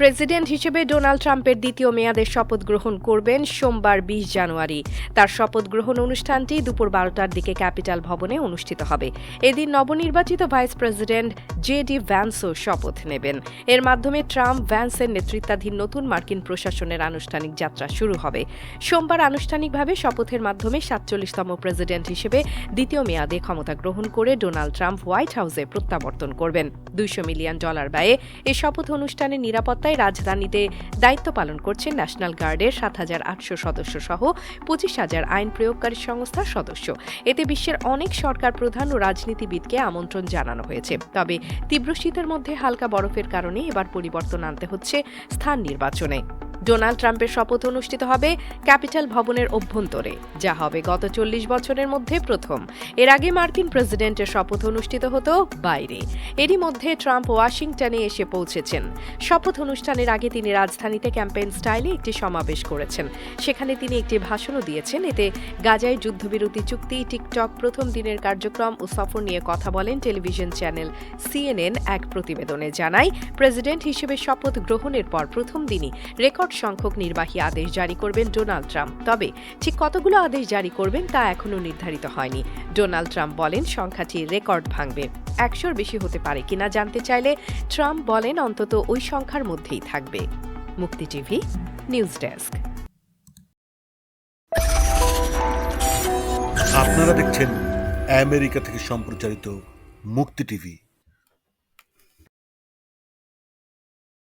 President হিসেবে Donald ট্রাম্পের দ্বিতীয় মেয়াদের শপথ গ্রহণ করবেন সোমবার বিশ জানুয়ারি। তার শপথ গ্রহণ অনুষ্ঠানটি দুপুর বারোটার দিকে ক্যাপিটাল ভবনে অনুষ্ঠিত হবে। এদিন নবনির্বাচিত ভাইস প্রেসিডেন্ট জে ডি ভ্যান্সও শপথ নেবেন। এর মাধ্যমে ট্রাম্প, ভ্যান্সের নেতৃত্বাধীন নতুন মার্কিন প্রশাসনের আনুষ্ঠানিক যাত্রা শুরু হবে। সোমবার আনুষ্ঠানিকভাবে শপথের মাধ্যমে সাতচল্লিশতম প্রেসিডেন্ট হিসেবে দ্বিতীয় মেয়াদে ক্ষমতা গ্রহণ করে ডোনাল্ড ট্রাম্প হোয়াইট হাউসে প্রত্যাবর্তন করবেন। দুইশো মিলিয়ন ডলার ব্যয়ে এ শপথ অনুষ্ঠানের নিরাপত্তায় রাজধানীতে দায়িত্ব পালন করছেন ন্যাশনাল গার্ডের সাত হাজার আটশো সদস্য সহ পঁচিশ হাজার আইন প্রয়োগকারী সংস্থার সদস্য। এতে বিশ্বের অনেক সরকার প্রধান ও রাজনীতিবিদকে আমন্ত্রণ জানানো হয়েছে। তবে তীব্র শীতের মধ্যে হালকা বরফের কারণে এবার পরিবর্তন আনতে হচ্ছে স্থান নির্বাচনে। ডোনাল্ড ট্রাম্পের শপথ অনুষ্ঠিত হবে ক্যাপিটাল ভবনের অভ্যন্তরে, যা হবে গত চল্লিশ বছরের মধ্যে প্রথম। এর আগে মার্কিন প্রেসিডেন্টের শপথ অনুষ্ঠিত হতো বাইরে। এরই মধ্যে ট্রাম্প ওয়াশিংটনে এসে পৌঁছেছেন। শপথ অনুষ্ঠানের আগে তিনি রাজধানীতে ক্যাম্পেইন স্টাইলে একটি সমাবেশ করেছেন। সেখানে তিনি একটি ভাষণও দিয়েছেন। এতে গাজায় যুদ্ধবিরতি চুক্তি, টিকটক প্রথম দিনের কার্যক্রম ও সফর নিয়ে কথা বলেন টেলিভিশন চ্যানেল সিএনএন এক প্রতিবেদনে জানায়, প্রেসিডেন্ট হিসেবে শপথ গ্রহণের পর প্রথম দিনই রেকর্ড সংখ্যক নির্বাহী আদেশ জারি করবেন ডোনাল্ড ট্রাম্প। তবে ঠিক কতগুলো আদেশ জারি করবেন তা এখনও নির্ধারিত হয়নি। ডোনাল্ড ট্রাম্প বলেন, সংখ্যাটি রেকর্ড ভাঙবে। একশোর বেশি হতে পারে কিনা জানতে চাইলে ট্রাম্প বলেন, অন্তত ওই সংখ্যার মধ্যেই থাকবে। মুক্তি টিভি, নিউজ ডেস্ক। আপনারা দেখছেন আমেরিকা থেকে সম্প্রচারিত মুক্তি টিভি।